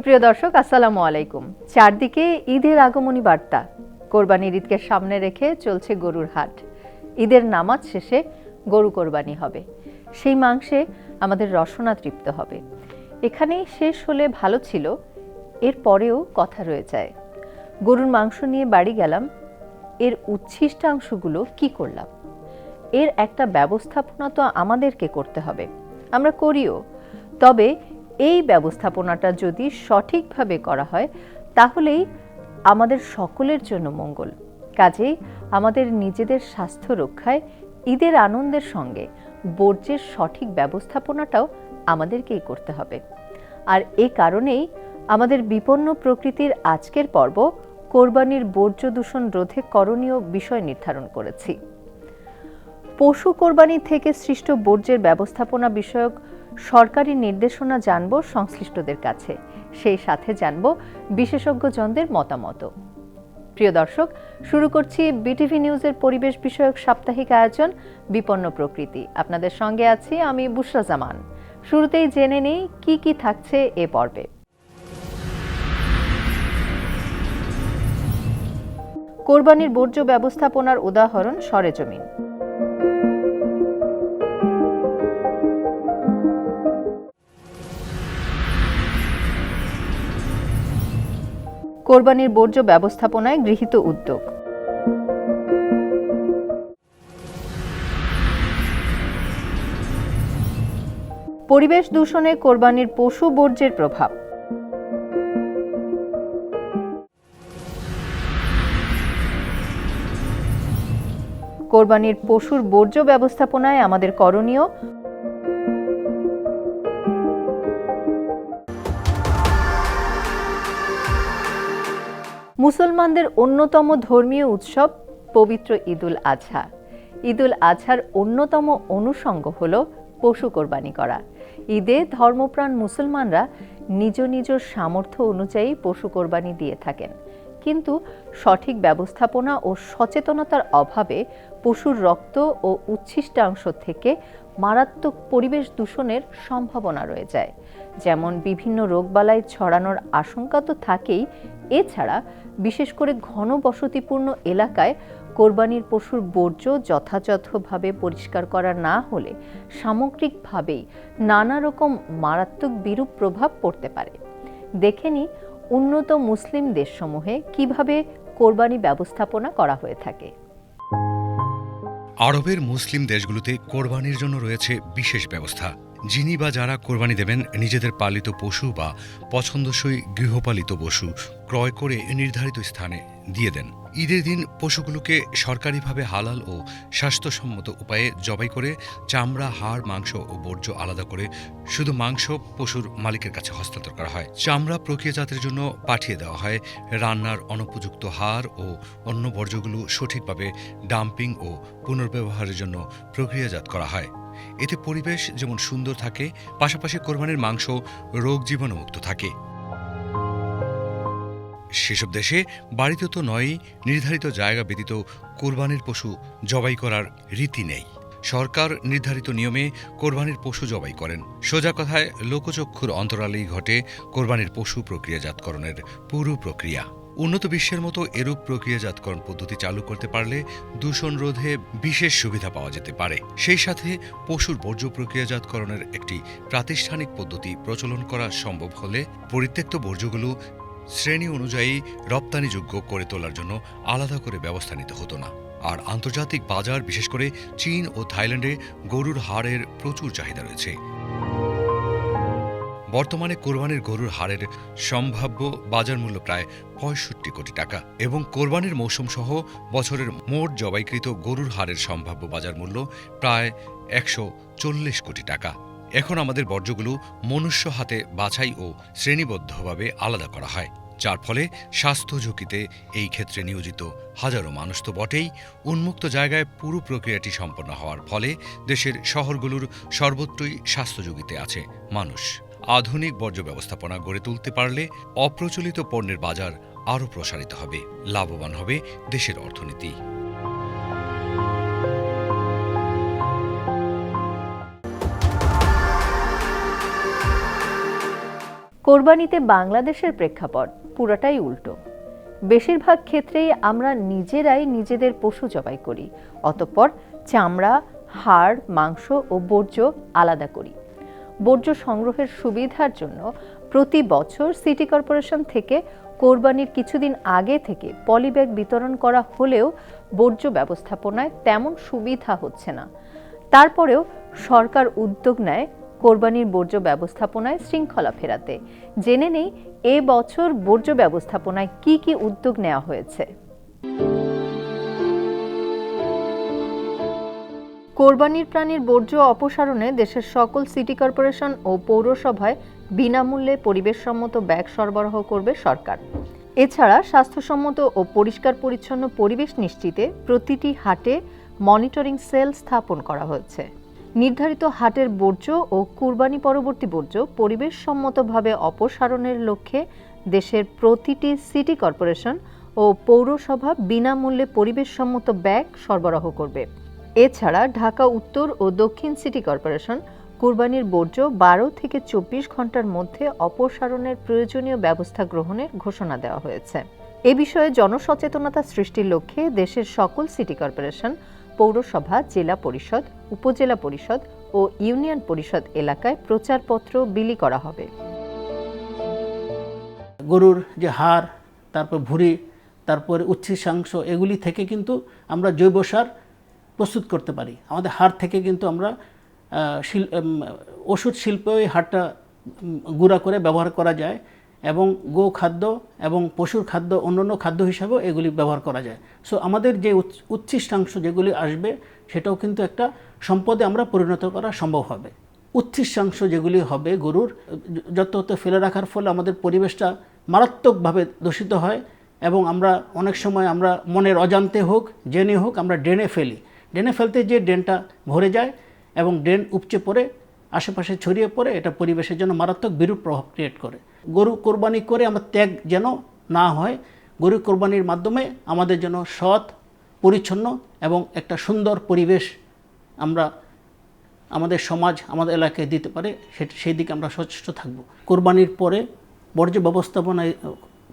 সুপ্রিয় দর্শক, আসসালামু আলাইকুম। চারদিকে ঈদের আগমনী বার্তা। কোরবানির ঈদকে সামনে রেখে চলছে গরুর হাট। ঈদের নামাজ শেষে গরু কোরবানি হবে। সেই মাংসে আমাদের রসনা তৃপ্ত হবে। এখানেই শেষ হলে ভালো ছিল, এর পরেও কথা রয়ে যায়। গরুর মাংস নিয়ে বাড়ি গেলাম, এর উচ্ছিষ্টাংশগুলো কি করলাম? এর একটা ব্যবস্থাপনা তো আমাদেরকে করতে হবে। আমরা করিও। তবে এই ব্যবস্থাপনাটা যদি সঠিকভাবে করা হয়, তাহলেই আমাদের সকলের জন্য মঙ্গল। কাজেই আমাদের নিজেদের স্বাস্থ্য রক্ষায় ঈদের আনন্দের সঙ্গে বর্জ্যের সঠিক ব্যবস্থাপনাটাও আমাদেরকেই করতে হবে। আর এ কারণেই আমাদের বিপন্ন প্রকৃতির আজকের পর্ব কোরবানির বর্জ্য দূষণ রোধে করণীয় বিষয় নির্ধারণ করেছি। পশু কোরবানি থেকে সৃষ্ট বর্জ্যের ব্যবস্থাপনা বিষয়ক সরকারি নির্দেশনা জানব সংশ্লিষ্টদের কাছে। সেই সাথে জানব বিশেষজ্ঞজনদের মতামত প্রিয় দর্শক, শুরু করছি বিটিভি নিউজের পরিবেশ বিষয়ক সাপ্তাহিক আয়োজন, বিপন্ন প্রকৃতি। আপনাদের সঙ্গে আছি আমি বুশরা জামান। শুরুতেই জেনে নেই কি কি থাকছে এ পর্বে। কোরবানির বর্জ্য ব্যবস্থাপনার উদাহরণ সরেজমিন। কোরবানির বর্জ্য ব্যবস্থাপনায় গৃহীত উদ্যোগ। পরিবেশ দূষণে কোরবানির পশু বর্জ্যের প্রভাব। কোরবানির পশুর বর্জ্য ব্যবস্থাপনায় আমাদের করণীয় মুসলমানদের অন্যতম ধর্মীয় উৎসব পবিত্র ঈদুল আজহা। ঈদুল আজহার অন্যতম অনুষঙ্গ হল পশু কোরবানি করা। ঈদে ধর্মপ্রাণ মুসলমানরা নিজ নিজ সামর্থ্য অনুযায়ী পশু কোরবানি দিয়ে থাকেন। কিন্তু সঠিক ব্যবস্থাপনা ও সচেতনতার অভাবে পশুর রক্ত ও উচ্ছিষ্টাংশ থেকে মারাত্মক পরিবেশ দূষণের সম্ভাবনা রয়ে যায়। যেমন বিভিন্ন রোগবালাই ছড়ানোর আশঙ্কা তো থাকেই এছাড়া বিশেষ করে ঘনবসতিপূর্ণ এলাকায় কোরবানির পশুর বর্জ্য যথাযথভাবে পরিষ্কার করা না হলে সামগ্রিকভাবেই নানা রকম মারাত্মক বিরূপ প্রভাব পড়তে পারে। দেখে নি উন্নত মুসলিম দেশসমূহে কীভাবে কোরবানি ব্যবস্থাপনা করা হয়ে থাকে। আরবের মুসলিম দেশগুলোতে কোরবানির জন্য রয়েছে বিশেষ ব্যবস্থা। যিনি বা যারা কোরবানি দেবেন, নিজেদের পালিত পশু বা পছন্দসই গৃহপালিত পশু ক্রয় করে নির্ধারিত স্থানে দিয়ে দেন। ঈদের দিন পশুগুলোকে সরকারিভাবে হালাল ও স্বাস্থ্যসম্মত উপায়ে জবাই করে চামড়া, হাড়, মাংস ও বর্জ্য আলাদা করে শুধু মাংস পশুর মালিকের কাছে হস্তান্তর করা হয়। চামড়া প্রক্রিয়াজাতের জন্য পাঠিয়ে দেওয়া হয়। রান্নার অনুপযুক্ত হাড় ও অন্য বর্জ্যগুলো সঠিকভাবে ডাম্পিং ও পুনর্ব্যবহারের জন্য প্রক্রিয়াজাত করা হয়। এতে পরিবেশ যেমন সুন্দর থাকে, পাশাপাশি কোরবানির মাংস রোগ জীবাণুমুক্ত থাকে। সেসব দেশে বাড়িতে তো নয়ই নির্ধারিত জায়গা ব্যতীত কোরবানির পশু জবাই করার রীতি নেই। সরকার নির্ধারিত নিয়মে কোরবানির পশু জবাই করেন। সোজা কথায়, লোকচক্ষুর অন্তরালেই ঘটে কোরবানির পশু প্রক্রিয়াজাতকরণের পুরো প্রক্রিয়া। উন্নত বিশ্বের মতো এরূপ প্রক্রিয়াজাতকরণ পদ্ধতি চালু করতে পারলে দূষণ রোধে বিশেষ সুবিধা পাওয়া যেতে পারে। সেই সাথে পশুর বর্জ্য প্রক্রিয়াজাতকরণের একটি প্রাতিষ্ঠানিক পদ্ধতি প্রচলন করা সম্ভব হলে পরিত্যক্ত বর্জ্যগুলো শ্রেণি অনুযায়ী রপ্তানিযোগ্য করে তোলার জন্য আলাদা করে ব্যবস্থা নিতে হতো না। আর আন্তর্জাতিক বাজার, বিশেষ করে চীন ও থাইল্যান্ডে গরুর হাড়ের প্রচুর চাহিদা রয়েছে। বর্তমানে কোরবানির গরুর হারের সম্ভাব্য বাজার মূল্য প্রায় পঁয়ষট্টি কোটি টাকা এবং কোরবানির মৌসুম সহ বছরের মোট জবাইকৃত গরুর হারের সম্ভাব্য বাজার মূল্য প্রায় একশো চল্লিশ কোটি টাকা। এখন আমাদের বর্জ্যগুলো মনুষ্য হাতে বাছাই ও শ্রেণীবদ্ধভাবে আলাদা করা হয়, যার ফলে স্বাস্থ্য ঝুঁকিতে এই ক্ষেত্রে নিয়োজিত হাজারো মানুষ তো বটেই। উন্মুক্ত জায়গায় পুরো প্রক্রিয়াটি সম্পন্ন হওয়ার ফলে দেশের শহরগুলোর সর্বত্রই স্বাস্থ্য ঝুঁকিতে আছে মানুষ। আধুনিক বর্জ্য ব্যবস্থাপনা গড়ে তুলতে পারলে অপ্রচলিত পণ্যের বাজার আরও প্রসারিত হবে, লাভবান হবে দেশের অর্থনীতি। কোরবানিতে বাংলাদেশের প্রেক্ষাপট পুরাটাই উল্টো। বেশিরভাগ ক্ষেত্রেই আমরা নিজেরাই নিজেদের পশু জবাই করি, অতঃপর চামড়া, হাড়, মাংস ও বর্জ্য আলাদা করি। বর্জ্য সংগ্রহের সুবিধার জন্য প্রতি বছর সিটি কর্পোরেশন থেকে কোরবানির কিছুদিন আগে থেকে পলিব্যাগ বিতরণ করা হলেও বর্জ্য ব্যবস্থাপনায় তেমন সুবিধা হচ্ছে না। তারপরেও সরকার উদ্যোগ নেয় কোরবানির বর্জ্য ব্যবস্থাপনায় শৃঙ্খলা ফেরাতে। জেনে নেই, এ বছর বর্জ্য ব্যবস্থাপনায় কি কি উদ্যোগ নেওয়া হয়েছে। কোরবানির প্রাণীর বর্জ্য অপসারণে দেশের সকল সিটি কর্পোরেশন ও পৌরসভায় বিনামূল্যে পরিবেশসম্মত ব্যাগ সরবরাহ করবে সরকার। এছাড়া স্বাস্থ্যসম্মত ও পরিষ্কার পরিচ্ছন্ন পরিবেশ নিশ্চিতে প্রতিটি হাটে মনিটরিং সেল স্থাপন করা হয়েছে। নির্ধারিত হাটের বর্জ্য ও কুরবানি পরবর্তী বর্জ্য পরিবেশসম্মতভাবে অপসারণের লক্ষ্যে দেশের প্রতিটি সিটি কর্পোরেশন ও পৌরসভা বিনামূল্যে পরিবেশসম্মত ব্যাগ সরবরাহ করবে। এছাড়া ঢাকা উত্তর ও দক্ষিণ সিটি কর্পোরেশন কুরবানির বর্জ্য বারো থেকে চব্বিশ ঘণ্টার মধ্যে অপসারণের প্রয়োজনীয় ব্যবস্থা গ্রহণের ঘোষণা দেওয়া হয়েছে। এ বিষয়ে জনসচেতনতা সৃষ্টির লক্ষ্যে দেশের সকল সিটি কর্পোরেশন, পৌরসভা, জেলা পরিষদ, উপজেলা পরিষদ ও ইউনিয়ন পরিষদ এলাকায় প্রচারপত্র বিলি করা হবে। গরুর যে হাড়, তারপর ভুঁড়ি, তারপরে উচ্ছিষ্টাংশ এগুলি থেকে কিন্তু আমরা জৈব সার প্রস্তুত করতে পারি। আমাদের হাড় থেকে কিন্তু আমরা শিল ওষুধ শিল্পে ওই হাড়টা গুঁড়া করে ব্যবহার করা যায় এবং গো খাদ্য এবং পশুর খাদ্য, অন্যান্য খাদ্য হিসাবেও এগুলি ব্যবহার করা যায়। সো আমাদের যে উচ্ছ- উচ্ছিষ্টাংশ যেগুলি আসবে, সেটাও কিন্তু একটা সম্পদে আমরা পরিণত করা সম্ভব হবে। উচ্ছিষ্টাংশ যেগুলি হবে গরুর, যত তত ফেলে রাখার ফলে আমাদের পরিবেশটা মারাত্মকভাবে দূষিত হয় এবং আমরা অনেক সময় আমরা মনের অজান্তে হোক, জেনে হোক, আমরা ড্রেনে ফেলি। ড্রেনে ফেলতে যে ড্রেনটা ভরে যায় এবং ড্রেন উপচে পড়ে, আশেপাশে ছড়িয়ে পড়ে, এটা পরিবেশের জন্য মারাত্মক বিরূপ প্রভাব ক্রিয়েট করে। গরু কোরবানি করে আমরা ত্যাগ যেন না হয়, গরু কোরবানির মাধ্যমে আমাদের জন্য সৎ, পরিচ্ছন্ন এবং একটা সুন্দর পরিবেশ আমরা আমাদের সমাজ, আমাদের এলাকায় দিতে পারে সেই দিকে আমরা সচেষ্ট থাকব। কোরবানির পরে বর্জ্য ব্যবস্থাপনায়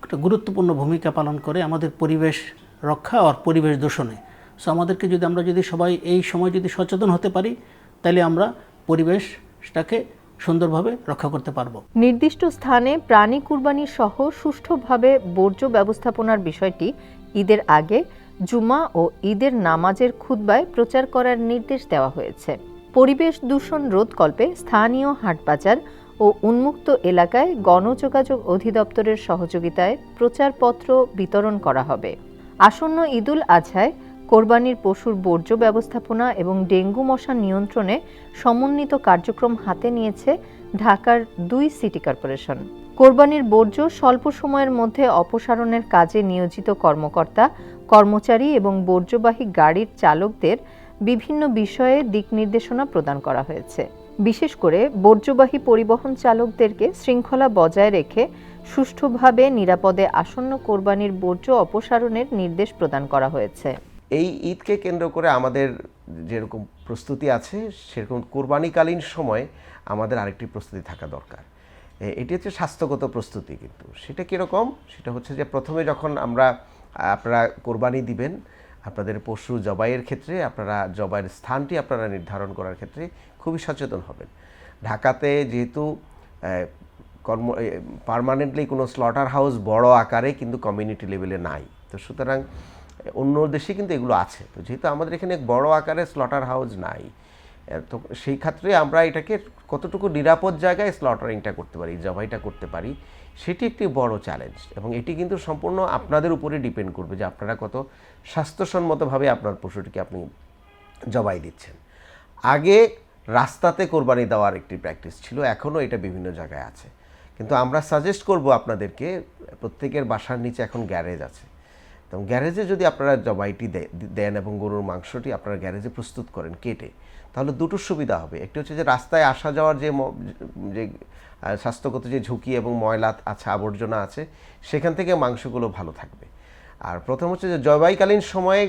একটা গুরুত্বপূর্ণ ভূমিকা পালন করে আমাদের পরিবেশ রক্ষা আর পরিবেশ দূষণে। সো আমাদেরকে যদি আমরা যদি সবাই এই সময় যদি সচেতন হতে পারি, তাহলে আমরা পরিবেশটাকে সুন্দরভাবে রক্ষা করতে পারব। নির্দিষ্ট স্থানে প্রাণী কুরবানি সহ সুষ্ঠুভাবে বর্জ্য ব্যবস্থাপনার বিষয়টি ঈদের আগে জুমা ও ঈদের নামাজের খুতবায় প্রচার করার নির্দেশ দেওয়া হয়েছে। পরিবেশ দূষণ রোধকল্পে স্থানীয় হাটবাজার ও উন্মুক্ত এলাকায় গণযোগাযোগ অধিদপ্তরের সহযোগিতায় প্রচারপত্র বিতরণ করা হবে। আসন্ন ঈদুল আজহায় কোরবানির পশুর বর্জ্য ব্যবস্থাপনা এবং ডেঙ্গু মশা নিয়ন্ত্রণে সমন্বিত কার্যক্রম হাতে নিয়েছে ঢাকার দুই সিটি কর্পোরেশন। কোরবানির বর্জ্য স্বল্প সময়ের মধ্যে অপসারণের কাজে নিয়োজিত কর্মকর্তা, কর্মচারী এবং বর্জ্যবাহী গাড়ির চালকদের বিভিন্ন বিষয়ে দিক নির্দেশনা প্রদান করা হয়েছে। বিশেষ করে বর্জ্যবাহী পরিবহন চালকদেরকে শৃঙ্খলা বজায় রেখে সুষ্ঠুভাবে নিরাপদে আসন্ন কোরবানির বর্জ্য অপসারণের নির্দেশ প্রদান করা হয়েছে। এই ঈদকে কেন্দ্র করে আমাদের যেরকম প্রস্তুতি আছে, সেরকম কোরবানিকালীন সময় আমাদের আরেকটি প্রস্তুতি থাকা দরকার। এটি হচ্ছে স্বাস্থ্যগত প্রস্তুতি কিন্তু। সেটা কীরকম? সেটা হচ্ছে যে প্রথমে যখন আমরা, আপনারা কোরবানি দিবেন, আপনাদের পশু জবাইয়ের ক্ষেত্রে, আপনারা জবাইয়ের স্থানটি আপনারা নির্ধারণ করার ক্ষেত্রে খুবই সচেতন হবেন। ঢাকাতে যেহেতু কর্ম পারমানেন্টলি কোনো স্লটার হাউস বড় আকারে কিন্তু কমিউনিটি লেভেলে নাই। তো সুতরাং অন্য দেশে কিন্তু এগুলো আছে। তো যেহেতু আমাদের এখানে বড় আকারে স্লটার হাউস নাই তো সেই ক্ষেত্রে আমরা এটাকে কতটুকু নিরাপদ জায়গায় স্লটারিংটা করতে পারি, জবাইটা করতে পারি, সেটি একটি বড় চ্যালেঞ্জ এবং এটি কিন্তু সম্পূর্ণ আপনাদের উপরে ডিপেন্ড করবে যে আপনারা কত স্বাস্থ্যসম্মতভাবে আপনার পশুটিকে আপনি জবাই দিচ্ছেন। আগে রাস্তাতে কোরবানি দেওয়ার একটি প্র্যাকটিস ছিল, এখনও এটা বিভিন্ন জায়গায় আছে। কিন্তু আমরা সাজেস্ট করব আপনাদেরকে, প্রত্যেকের বাসার নিচে এখন গ্যারেজ আছে। তো গ্যারেজে যদি আপনারা জবাইটি দেন এবং গরুর মাংসটি আপনারা গ্যারেজে প্রস্তুত করেন কেটে, তাহলে দুটো সুবিধা হবে। একটি হচ্ছে যে রাস্তায় আসা যাওয়ার যে যে স্বাস্থ্যগত যে ঝুঁকি এবং ময়লা আছে, আবর্জনা আছে, সেখান থেকে মাংসগুলো ভালো থাকবে। আর প্রথম হচ্ছে যে জবাইকালীন সময়ে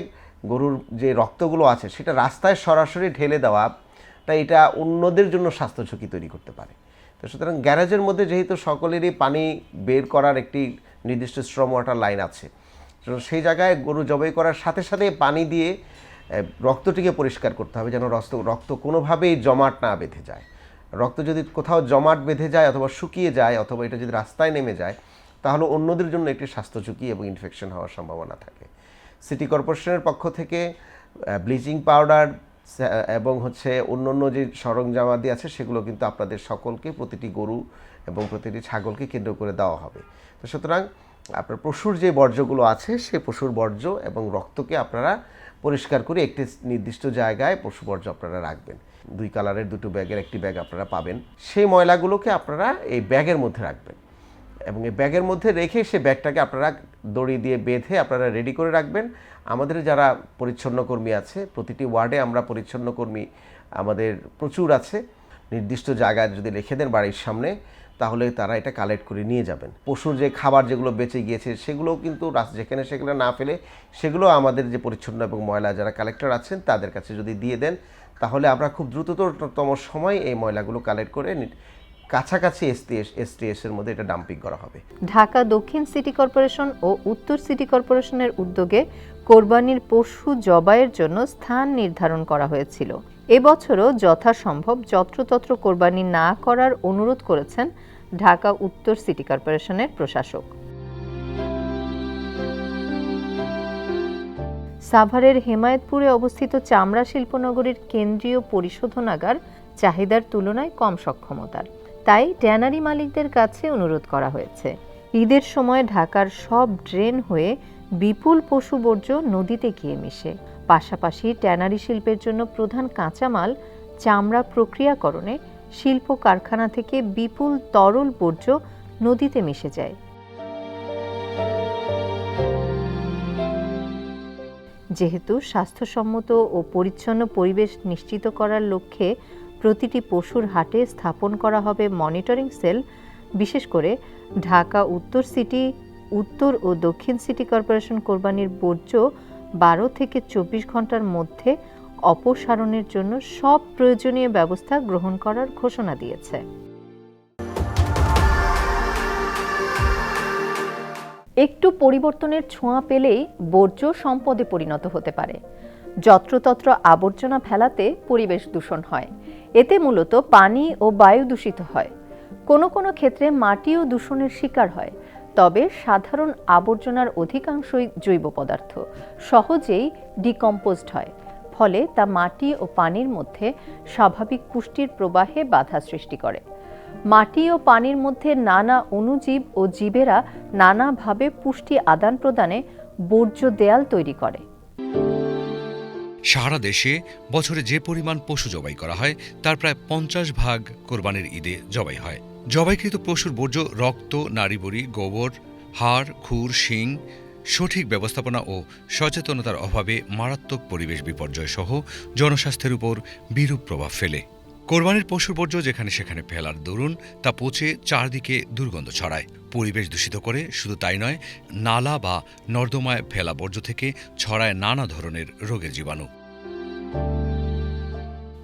গরুর যে রক্তগুলো আছে, সেটা রাস্তায় সরাসরি ঢেলে দেওয়া তাই এটা অন্যদের জন্য স্বাস্থ্য ঝুঁকি তৈরি করতে পারে। তো সুতরাং গ্যারেজের মধ্যে যেহেতু সকলেরই পানি বের করার একটি নির্দিষ্ট শ্রম ওয়াটার লাইন আছে তো সেই জায়গায় গরু জবাই করার সাথে সাথে পানি দিয়ে রক্তটিকে পরিষ্কার করতে হবে যেন রক্ত রক্ত কোনোভাবেই জমাট না বেঁধে যায়। রক্ত যদি কোথাও জমাট বেঁধে যায় অথবা শুকিয়ে যায় অথবা এটা যদি রাস্তায় নেমে যায়, তাহলে অন্যদের জন্য একটি স্বাস্থ্য ঝুঁকি এবং ইনফেকশন হওয়ার সম্ভাবনা থাকে। সিটি কর্পোরেশনের পক্ষ থেকে ব্লিচিং পাউডার এবং হচ্ছে অন্য অন্য যে সরঞ্জামাদি আছে, সেগুলো কিন্তু আপনাদের সকলকে প্রতিটি গরু এবং প্রতিটি ছাগলকে কেন্দ্র করে দেওয়া হবে। তো সুতরাং আপনার পশুর যে বর্জ্যগুলো আছে সেই পশুর বর্জ্য এবং রক্তকে আপনারা পরিষ্কার করে একটি নির্দিষ্ট জায়গায় পশু বর্জ্য আপনারা রাখবেন। দুই কালারের দুটো ব্যাগের একটি ব্যাগ আপনারা পাবেন। সেই ময়লাগুলোকে আপনারা এই ব্যাগের মধ্যে রাখবেন এবং এই ব্যাগের মধ্যে রেখে সে ব্যাগটাকে আপনারা দড়ি দিয়ে বেঁধে আপনারা রেডি করে রাখবেন। আমাদের যারা পরিচ্ছন্ন কর্মী আছে, প্রতিটি ওয়ার্ডে আমরা পরিচ্ছন্ন কর্মী আমাদের প্রচুর আছে। নির্দিষ্ট জায়গায় যদি রেখে দেন বাড়ির সামনে তাহলে তারা এটা কালেক্ট করে নিয়ে যাবেন। পশুর যে খাবার যেগুলো বেঁচে গিয়েছে, সেগুলোও কিন্তু যেখানে সেগুলো না ফেলে, সেগুলো আমাদের যে পরিচ্ছন্ন এবং ময়লা যারা কালেক্টর আছেন, তাদের কাছে যদি দিয়ে দেন, তাহলে আমরা খুব দ্রুততম সময় এই ময়লাগুলো কালেক্ট করে কাছাকাছি এসটিএস এসটিএস এর মধ্যে এটা ডাম্পিং করা হবে। ঢাকা দক্ষিণ সিটি কর্পোরেশন ও উত্তর সিটি কর্পোরেশনের উদ্যোগে কোরবানির পশু জবাইয়ের জন্য স্থান নির্ধারণ করা হয়েছিল। এবছরও যথাসম্ভব যত্রতত্র কোরবানি না করার অনুরোধ করেছেন ঢাকা উত্তর সিটি কর্পোরেশনের প্রশাসক। সাভারের হেমায়েতপুরে অবস্থিত চামড়া শিল্পনগরীর কেন্দ্রীয় পরিশোধনাগার চাহিদার তুলনায় কম সক্ষমতার। তাই ট্যানারি মালিকদের কাছে অনুরোধ করা হয়েছে। ঈদের সময় ঢাকার সব ড্রেন হয়ে বিপুল পশু বর্জ্য নদীতে গিয়ে মিশে। পাশাপাশি ট্যানারি শিল্পের জন্য প্রধান কাঁচামাল চামড়া প্রক্রিয়াকরণে শিল্প কারখানা থেকে বিপুল তরল বর্জ্য নদীতে মিশে যায়। যেহেতু স্বাস্থ্যসম্মত ও পরিচ্ছন্ন পরিবেশ নিশ্চিত করার লক্ষ্যে প্রতিটি পশুর হাটে স্থাপন করা হবে মনিটরিং সেল, বিশেষ করে ঢাকা উত্তর সিটি, উত্তর ও দক্ষিণ সিটি কর্পোরেশন কোরবানির বর্জ্য বারো থেকে চব্বিশ ঘণ্টার মধ্যে অপসারণের জন্য সব প্রয়োজনীয় ব্যবস্থা গ্রহণ করার ঘোষণা দিয়েছে। একটু পরিবর্তনের ছোঁয়া পেলেই বর্জ্য সম্পদে পরিণত হতে পারে। যত্রতত্র আবর্জনা ফেলাতে পরিবেশ দূষণ হয়। এতে মূলত পানি ও বায়ু দূষিত হয়। কোনো কোনো ক্ষেত্রে মাটিও দূষণের শিকার হয়। তবে সাধারণ আবর্জনার অধিকাংশই জৈব পদার্থ। সহজেই ডিকম্পোজড হয়। ফলে তা মাটি ও পানির মধ্যে স্বাভাবিক পুষ্টির প্রবাহে বাধা সৃষ্টি করে। মাটি ও পানির মধ্যে নানা অণুজীব ও জীবেরা নানাভাবে পুষ্টি আদান প্রদানে বর্জ্য দেয়াল তৈরি করে। সারা দেশে বছরে যে পরিমাণ পশু জবাই করা হয়, তার প্রায় পঞ্চাশ ভাগ কোরবানির ঈদে জবাই হয়। জবাইকৃত পশুর বর্জ্য রক্ত, নাড়িবড়ি, গোবর, হাড়, খুর, শিং সঠিক ব্যবস্থাপনা ও সচেতনতার অভাবে মারাত্মক পরিবেশ বিপর্যয় সহ জনস্বাস্থ্যের উপর বিরূপ প্রভাব ফেলে। কোরবানির পশুর বর্জ্য যেখানে সেখানে ফেলার দরুন, তা পচে চারদিকে দুর্গন্ধ ছড়ায়। পরিবেশ দূষিত করে, শুধু তাই নয়, নালা বা নর্দমায় ফেলা বর্জ্য থেকে ছড়ায় নানা ধরনের রোগের জীবাণু।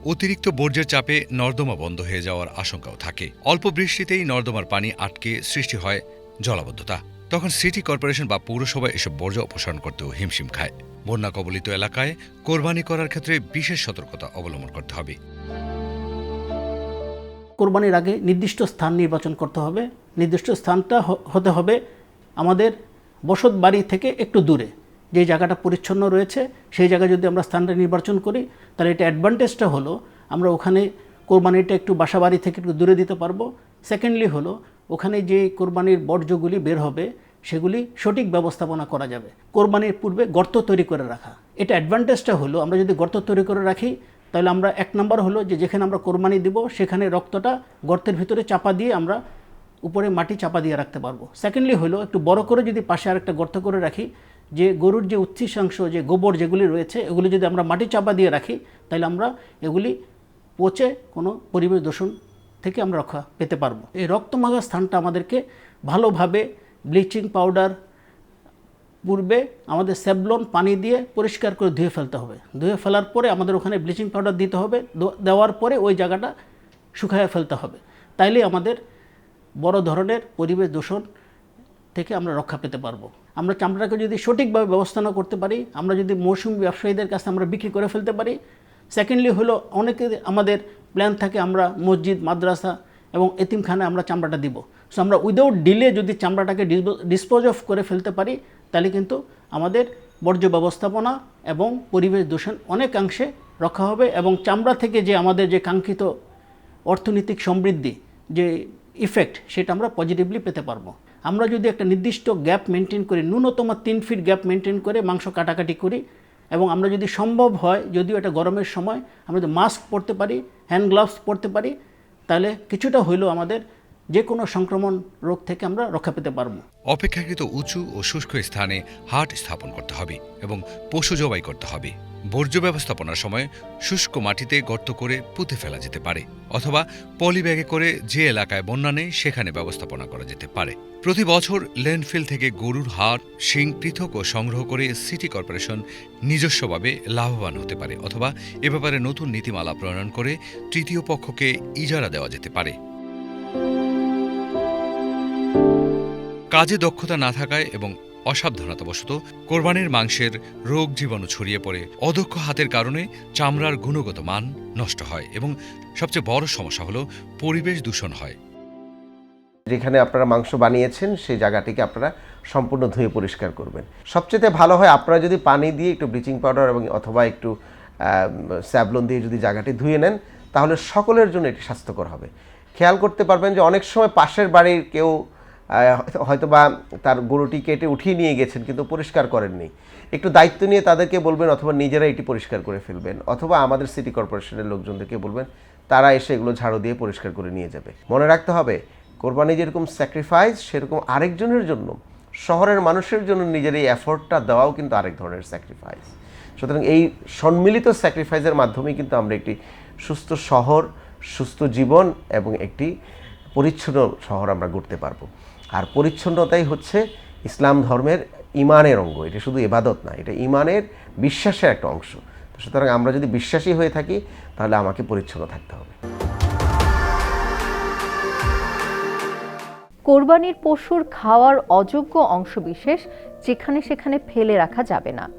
অতিরিক্ত বর্জ্যের চাপে নর্দমা বন্ধ হয়ে যাওয়ার আশঙ্কাও থাকে। অল্প বৃষ্টিতেই নর্দমার পানি আটকে সৃষ্টি হয় জলাবদ্ধতা। তখন সিটি কর্পোরেশন বা পৌরসভা এসব বর্জ্য অপসারণ করতেও হিমশিম খায়। বন্যা কবলিত এলাকায় কোরবানি করার ক্ষেত্রে বিশেষ সতর্কতা অবলম্বন করতে হবে। কোরবানির আগে নির্দিষ্ট স্থান নির্বাচন করতে হবে। নির্দিষ্ট স্থানটা হতে হবে আমাদের বসত বাড়ি থেকে একটু দূরে। যে জায়গাটা পরিচ্ছন্ন রয়েছে, সেই জায়গায় যদি আমরা স্থানটা নির্বাচন করি, তাহলে এটা অ্যাডভান্টেজটা হলো আমরা ওখানে কোরবানিটা একটু বাসা বাড়ি থেকে একটু দূরে দিতে পারব। সেকেন্ডলি হলো, ওখানে যে কোরবানির বর্জ্যগুলি বের হবে সেগুলি সঠিক ব্যবস্থাপনা করা যাবে। কোরবানির পূর্বে গর্ত তৈরি করে রাখা। এটা অ্যাডভান্টেজটা হলো, আমরা যদি গর্ত তৈরি করে রাখি, তাহলে আমরা এক নম্বর হলো যে যেখানে আমরা কোরবানি দিব, সেখানে রক্তটা গর্তের ভিতরে চাপা দিয়ে আমরা উপরে মাটি চাপা দিয়ে রাখতে পারব। সেকেন্ডলি হলো, একটু বড় করে যদি পাশে আরেকটা গর্ত করে রাখি, যে গরুর যে উচ্ছিষ্টাংশ যে গোবর যেগুলি রয়েছে, এগুলি যদি আমরা মাটি চাপা দিয়ে রাখি, তাহলে আমরা এগুলি পচে কোনো পরিবেশ দূষণ থেকে আমরা রক্ষা পেতে পারব। এই রক্তমাগা স্থানটা আমাদেরকে ভালোভাবে ব্লিচিং পাউডার পূর্বে আমাদের স্যাবলন পানি দিয়ে পরিষ্কার করে ধুয়ে ফেলতে হবে। ধুয়ে ফেলার পরে আমাদের ওখানে ব্লিচিং পাউডার দিতে হবে। দেওয়ার পরে ওই জায়গাটা শুকায় ফেলতে হবে। তাইলে আমাদের বড় ধরনের পরিবেশ দূষণ থেকে আমরা রক্ষা পেতে পারব। আমরা চামড়াকে যদি সঠিকভাবে ব্যবস্থা না করতে পারি, আমরা যদি মৌসুমি ব্যবসায়ীদের কাছে আমরা বিক্রি করে ফেলতে পারি সেকেন্ডলি হলো অনেকে আমাদের প্ল্যান থাকে আমরা মসজিদ, মাদ্রাসা এবং এতিমখানে আমরা চামড়াটা দিব। সো আমরা উইদাউট ডিলে যদি চামড়াটাকে ডিসপোজ অফ করে ফেলতে পারি, তাহলে কিন্তু আমাদের বর্জ্য ব্যবস্থাপনা এবং পরিবেশ দূষণ অনেকাংশে রক্ষা হবে এবং চামড়া থেকে যে আমাদের যে কাঙ্ক্ষিত অর্থনৈতিক সমৃদ্ধি, যে ইফেক্ট সেটা আমরা পজিটিভলি পেতে পারব। আমরা যদি একটা নির্দিষ্ট গ্যাপ মেনটেন করি, ন্যূনতম তিন ফিট গ্যাপ মেনটেন করে মাংস কাটাকাটি করি এবং আমরা যদি সম্ভব হয়, যদিও এটা গরমের সময়, আমরা যদি মাস্ক পরতে পারি হ্যান্ড গ্লাভস পরতে পারি, তাহলে কিছুটা হইলেও আমাদের যে কোনো সংক্রমণ রোগ থেকে আমরা রক্ষা পেতে পারব। অপেক্ষাকৃত উঁচু ও শুষ্ক স্থানে হাট স্থাপন করতে হবে এবং পশু জবাই করতে হবে। বর্জ্য ব্যবস্থাপনার সময় শুষ্ক মাটিতে গর্ত করে পুঁতে ফেলা যেতে পারে অথবা পলিব্যাগে করে যে এলাকায় বন্যা নেই, সেখানে ব্যবস্থাপনা করা যেতে পারে। প্রতি বছর ল্যান্ডফিল থেকে গরুর হাড়, শিং পৃথক ও সংগ্রহ করে সিটি কর্পোরেশন নিজস্বভাবে লাভবান হতে পারে অথবা এ ব্যাপারে নতুন নীতিমালা প্রণয়ন করে তৃতীয় পক্ষকে ইজারা দেওয়া যেতে পারে। কাজে দক্ষতা না থাকায় এবং অসাবধানতাবশত কোরবানির মাংসের রোগ জীবাণু ছড়িয়ে পড়ে, অদক্ষ হাতের কারণে চামড়ার গুণগত মান নষ্ট হয় এবং সবচেয়ে বড় সমস্যা হলো পরিবেশ দূষণ হয়। যেখানে আপনারা মাংস বানিয়েছেন, সেই জায়গাটিকে আপনারা সম্পূর্ণ ধুয়ে পরিষ্কার করবেন। সবচেয়ে ভালো হয় আপনারা যদি পানি দিয়ে একটু ব্লিচিং পাউডার এবং অথবা একটু স্যাবলন দিয়ে যদি জায়গাটি ধুয়ে নেন, তাহলে সকলের জন্য এটি স্বাস্থ্যকর হবে। খেয়াল করতে পারবেন যে অনেক সময় পাশের বাড়ির কেউ আহ, হয়তো বা তার গরুটি কেটে উঠিয়ে নিয়ে গেছেন কিন্তু পরিষ্কার করেননি। একটু দায়িত্ব নিয়ে তাদেরকে বলবেন অথবা নিজেরা এটি পরিষ্কার করে ফেলবেন অথবা আমাদের সিটি কর্পোরেশনের লোকজনদেরকে বলবেন তারা এসে এগুলো ঝাড়ু দিয়ে পরিষ্কার করে নিয়ে যাবে। মনে রাখতে হবে কোরবানি যেরকম স্যাক্রিফাইস সেরকম আরেকজনের জন্য শহরের মানুষের জন্য নিজের এই এফোর্টটা দেওয়াও কিন্তু আরেক ধরনের স্যাক্রিফাইস সুতরাং এই সম্মিলিত স্যাক্রিফাইসের মাধ্যমেই কিন্তু আমরা একটি সুস্থ শহর সুস্থ জীবন এবং একটি পরিচ্ছন্ন শহর আমরা গড়তে পারব। আর পরিচ্ছন্নতাই হচ্ছে ইসলাম ধর্মের ইমানের অঙ্গ। এটা শুধু এবাদত না, এটা ইমানের বিশ্বাসের একটা অংশ। সুতরাং আমরা যদি বিশ্বাসী হয়ে থাকি, তাহলে আমাকে পরিচ্ছন্ন থাকতে হবে। কোরবানির পশুর খাওয়ার অযোগ্য অংশবিশেষ যেখানে সেখানে ফেলে রাখা যাবে না।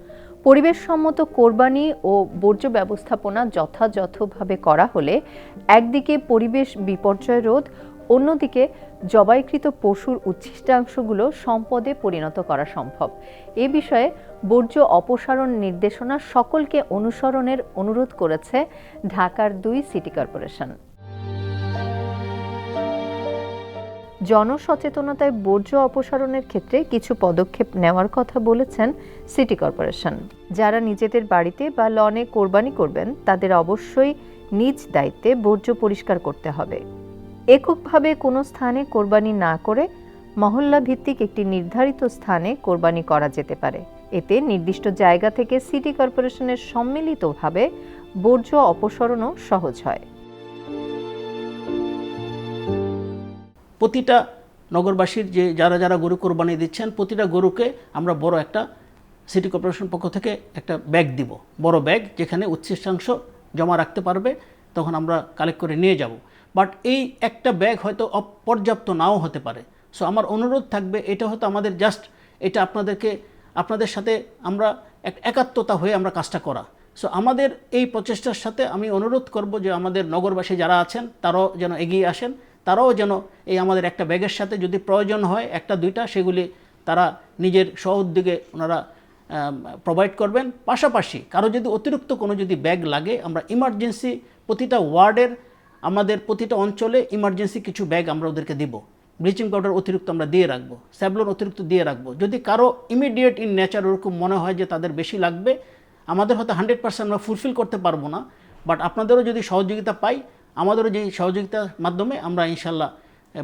পরিবেশসম্মত কোরবানি ও বর্জ্য ব্যবস্থাপনা যথাযথভাবে করা হলে একদিকে পরিবেশ বিপর্যয় রোধ, অন্যদিকে জবাইকৃত পশুর উচ্ছিষ্টাংশগুলো সম্পদে পরিণত করা সম্ভব। এ বিষয়ে বর্জ্য অপসারণ নির্দেশনা সকলকে অনুসরণের অনুরোধ করেছে ঢাকার দুই সিটি কর্পোরেশন। জনসচেতনতায় বর্জ্য অপসারণের ক্ষেত্রে কিছু পদক্ষেপ নেওয়ার কথা বলেছেন সিটি কর্পোরেশন। যারা নিজেদের বাড়িতে বা লনে কোরবানি করবেন, তাদের অবশ্যই নিজ দায়িত্বে বর্জ্য পরিষ্কার করতে হবে। এককভাবে কোনো স্থানে কোরবানি না করে মহল্লা ভিত্তিক একটি নির্ধারিত স্থানে কোরবানি করা যেতে পারে। এতে নির্দিষ্ট জায়গা থেকে সিটি কর্পোরেশনের সম্মিলিতভাবে বর্জ্য অপসারণও সহজ হয়। প্রতিটা নগরবাসীর যে যারা যারা গরু কোরবানি দিচ্ছেন, প্রতিটা গরুকে আমরা বড় একটা সিটি কর্পোরেশন পক্ষ থেকে একটা ব্যাগ দিব। বড় ব্যাগ যেখানে উচ্ছিষ্টাংশ জমা রাখতে পারবে, তখন আমরা কালেক্ট করে নিয়ে যাব। বাট এই একটা ব্যাগ হয়তো অপর্যাপ্ত নাও হতে পারে। সো আমার অনুরোধ থাকবে, এটা হয়তো আমাদের জাস্ট এটা আপনাদেরকে, আপনাদের সাথে আমরা এক একাত্মতা হয়ে আমরা কাজটা করা। সো আমাদের এই প্রচেষ্টার সাথে আমি অনুরোধ করব যে আমাদের নগরবাসী যারা আছেন, তারাও যেন এগিয়ে আসেন, তারাও যেন এই আমাদের একটা ব্যাগের সাথে যদি প্রয়োজন হয়, একটা, দুইটা, সেগুলি তারা নিজের স্ব উদ্যোগে ওনারা প্রোভাইড করবেন। পাশাপাশি কারও যদি অতিরিক্ত কোনো যদি ব্যাগ লাগে, আমরা ইমার্জেন্সি প্রতিটা ওয়ার্ডের আমাদের প্রতিটা অঞ্চলে ইমার্জেন্সি কিছু ব্যাগ আমরা ওদেরকে দিব। ব্লিচিং পাউডার অতিরিক্ত আমরা দিয়ে রাখব স্যাবলন অতিরিক্ত দিয়ে রাখব। যদি কারও ইমিডিয়েট ইন নেচার ওরকম মনে হয় যে তাদের বেশি লাগবে, আমাদের হয়তো হান্ড্রেড পার্সেন্ট আমরা ফুলফিল করতে পারব না বাট আপনাদেরও যদি সহযোগিতা পাই, আমাদেরও যে সহযোগিতার মাধ্যমে আমরা ইনশাল্লাহ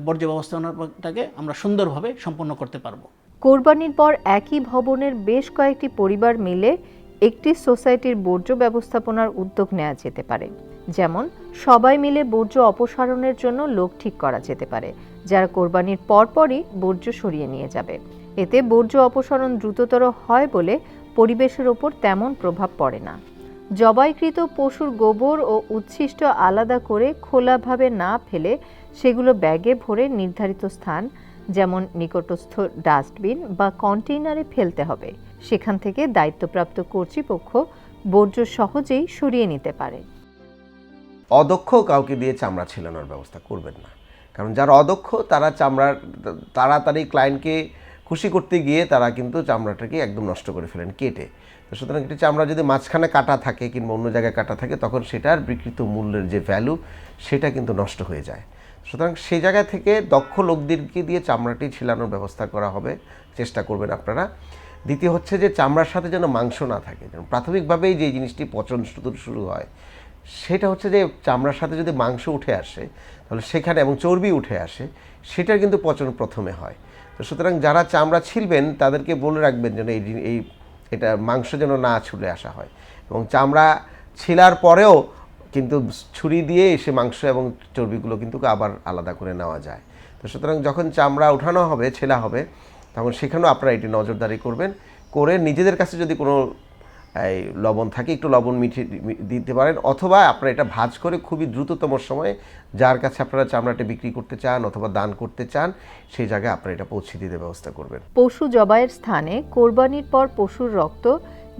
বর্জ্য ব্যবস্থাপনাটাকে আমরা সুন্দরভাবে সম্পন্ন করতে পারব। কোরবানির পর একই ভবনের বেশ কয়েকটি পরিবার মিলে একটি সোসাইটির বর্জ্য ব্যবস্থাপনার উদ্যোগ নেওয়া যেতে পারে। যেমন, সবাই মিলে বর্জ্য অপসারণের জন্য লোক ঠিক করা যেতে পারে, যারা কোরবানির পরপরই বর্জ্য সরিয়ে নিয়ে যাবে। এতে বর্জ্য অপসারণ দ্রুততর হয় বলে পরিবেশের ওপর তেমন প্রভাব পড়ে না। জবাইকৃত পশুর গোবর ও উচ্ছিষ্ট আলাদা করে খোলাভাবে না ফেলে সেগুলো ব্যাগে ভরে নির্ধারিত স্থান, যেমন নিকটস্থ ডাস্টবিন বা কন্টেইনারে ফেলতে হবে। সেখান থেকে দায়িত্বপ্রাপ্ত কর্তৃপক্ষ বর্জ্য সহজেই সরিয়ে নিতে পারে। অদক্ষ কাউকে দিয়ে চামড়া ছিলানোর ব্যবস্থা করবেন না। কারণ যারা অদক্ষ, তারা চামড়ার, তাড়াতাড়ি ক্লায়েন্টকে খুশি করতে গিয়ে তারা কিন্তু চামড়াটাকে একদম নষ্ট করে ফেলেন কেটে। তো সুতরাং একটি চামড়া যদি মাঝখানে কাটা থাকে কিংবা অন্য জায়গায় কাটা থাকে, তখন সেটার বিকৃত মূল্যের যে ভ্যালু সেটা কিন্তু নষ্ট হয়ে যায়। সুতরাং সেই জায়গা থেকে দক্ষ লোকদেরকে দিয়ে চামড়াটি ছিলানোর ব্যবস্থা করা হবে, চেষ্টা করবেন আপনারা। দ্বিতীয় হচ্ছে যে, চামড়ার সাথে যেন মাংস না থাকে। যেন প্রাথমিকভাবেই যে জিনিসটি পচন শুরু শুরু হয় সেটা হচ্ছে যে চামড়ার সাথে যদি মাংস উঠে আসে, তাহলে সেখানে এবং চর্বি উঠে আসে, সেটার কিন্তু পচন প্রথমে হয়। তো সুতরাং যারা চামড়া ছিলবেন, তাদেরকে বলে রাখবেন যেন এই এই এটা মাংস যেন না ছুলে আসা হয়। এবং চামড়া ছিলার পরেও কিন্তু ছুরি দিয়ে এসে মাংস এবং চর্বিগুলো কিন্তু আবার আলাদা করে নেওয়া যায়। তো সুতরাং যখন চামড়া ওঠানো হবে, ছেলা হবে, তখন সেখানেও আপনারা এটি নজরদারি করবেন। করে নিজেদের কাছে যদি কোনো এই লবণ থাকে, একটু লবণ মিঠিয়ে দিতে পারেন। অথবা আপনারা এটা ভাজ করে খুবই দ্রুততম সময়ে যার কাছে আপনারা চামড়াটা বিক্রি করতে চান অথবা দান করতে চান, সেই জায়গায় আপনারা এটা পৌঁছে দিতে ব্যবস্থা করবেন। পশু জবাইয়ের স্থানে কোরবানির পর পশুর রক্ত,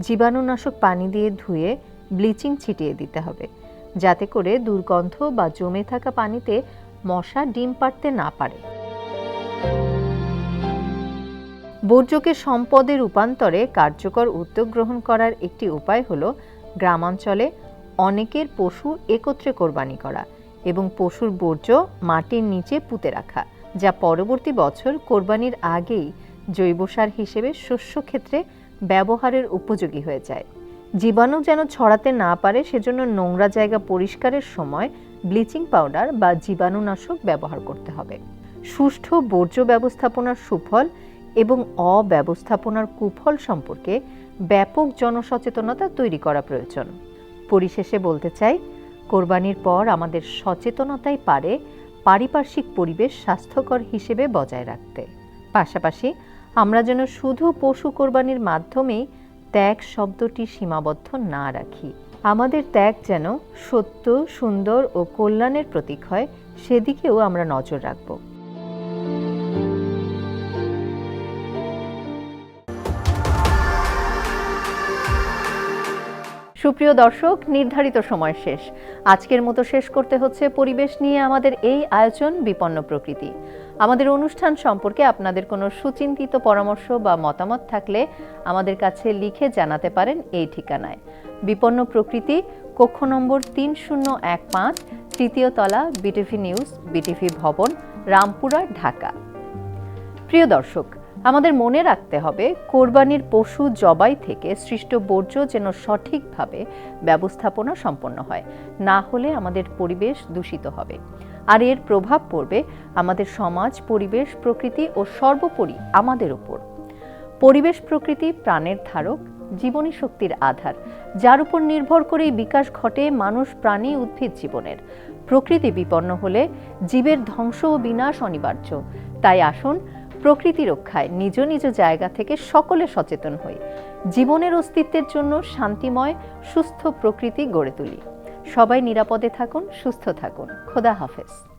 জীবাণুনাশক পানি দিয়ে ধুয়ে ব্লিচিং ছিটিয়ে দিতে হবে। যাতে করে দুর্গন্ধ বা জমে থাকা পানিতে মশা ডিম পাড়তে না পারে। বর্জ্যকে সম্পদে রূপান্তরে কার্যকর উদ্যোগ গ্রহণ করার একটি উপায় হলো গ্রামাঞ্চলে অনেকের পশু একত্রে কোরবানি করা এবং পশুর বর্জ্য মাটির নিচে পুঁতে রাখা, যা পরবর্তী বছর কোরবানির আগেই জৈব সার হিসেবে শস্য ক্ষেত্রে ব্যবহারের উপযোগী হয়ে যায়। জীবাণু যেন ছড়াতে না পারে, সেজন্য নোংরা জায়গা পরিষ্কারের সময় ব্লিচিং পাউডার বা জীবাণুনাশক ব্যবহার করতে হবে। সুষ্ঠু বর্জ্য ব্যবস্থাপনার সুফল এবং অব্যবস্থাপনার কুফল সম্পর্কে ব্যাপক জনসচেতনতা তৈরি করা প্রয়োজন। পরিশেষে বলতে চাই, কোরবানির পর আমাদের সচেতনতাই পারে পারিপার্শ্বিক পরিবেশ স্বাস্থ্যকর হিসেবে বজায় রাখতে। পাশাপাশি, আমরা যেন শুধু পশু কোরবানির মাধ্যমেই ত্যাগ শব্দটি সীমাবদ্ধ না রাখি। আমাদের ত্যাগ যেন সত্য, সুন্দর ও কল্যাণের প্রতীক হয়, সেদিকেও আমরা নজর রাখব। সুপ্রিয় দর্শক, নির্ধারিত সময় শেষ। আজকের মতো শেষ করতে হচ্ছে পরিবেশ নিয়ে আমাদের এই আয়োজন বিপন্ন প্রকৃতি। আমাদের অনুষ্ঠান সম্পর্কে আপনাদের কোনো সুচিন্তিত পরামর্শ বা মতামত থাকলে আমাদের কাছে লিখে জানাতে পারেন এই ঠিকানায়। বিপন্ন প্রকৃতি, কক্ষ নম্বর তিন শূন্য এক পাঁচ, তৃতীয় তলা, বিটিভি নিউজ, বিটিভি ভবন, রামপুরা, ঢাকা। প্রিয় দর্শক আমাদের মনে রাখতে হবে, কোরবানির পশু জবাই থেকে সৃষ্ট বর্জ্য যেন সঠিকভাবে ব্যবস্থাপনা সম্পন্ন হয়, না হলে আমাদের পরিবেশ দূষিত হবে। আর এর প্রভাব পড়বে আমাদের সমাজ, পরিবেশ, প্রকৃতি ও সর্বোপরি আমাদের উপর। পরিবেশ প্রকৃতি প্রাণের ধারক, জীবনী শক্তির আধার, যার উপর নির্ভর করেই বিকাশ ঘটে মানুষ প্রাণী উদ্ভিদ জীবনের। প্রকৃতি বিপন্ন হলে জীবের ধ্বংস ও বিনাশ অনিবার্য। তাই আসুন প্রকৃতি রক্ষায় নিজ নিজ জায়গা থেকে সকলে সচেতন হই। জীবনের অস্তিত্বের জন্য শান্তিময়, সুস্থ প্রকৃতি গড়ে তুলি। সবাই নিরাপদে থাকুন, সুস্থ থাকুন। খোদা হাফেজ।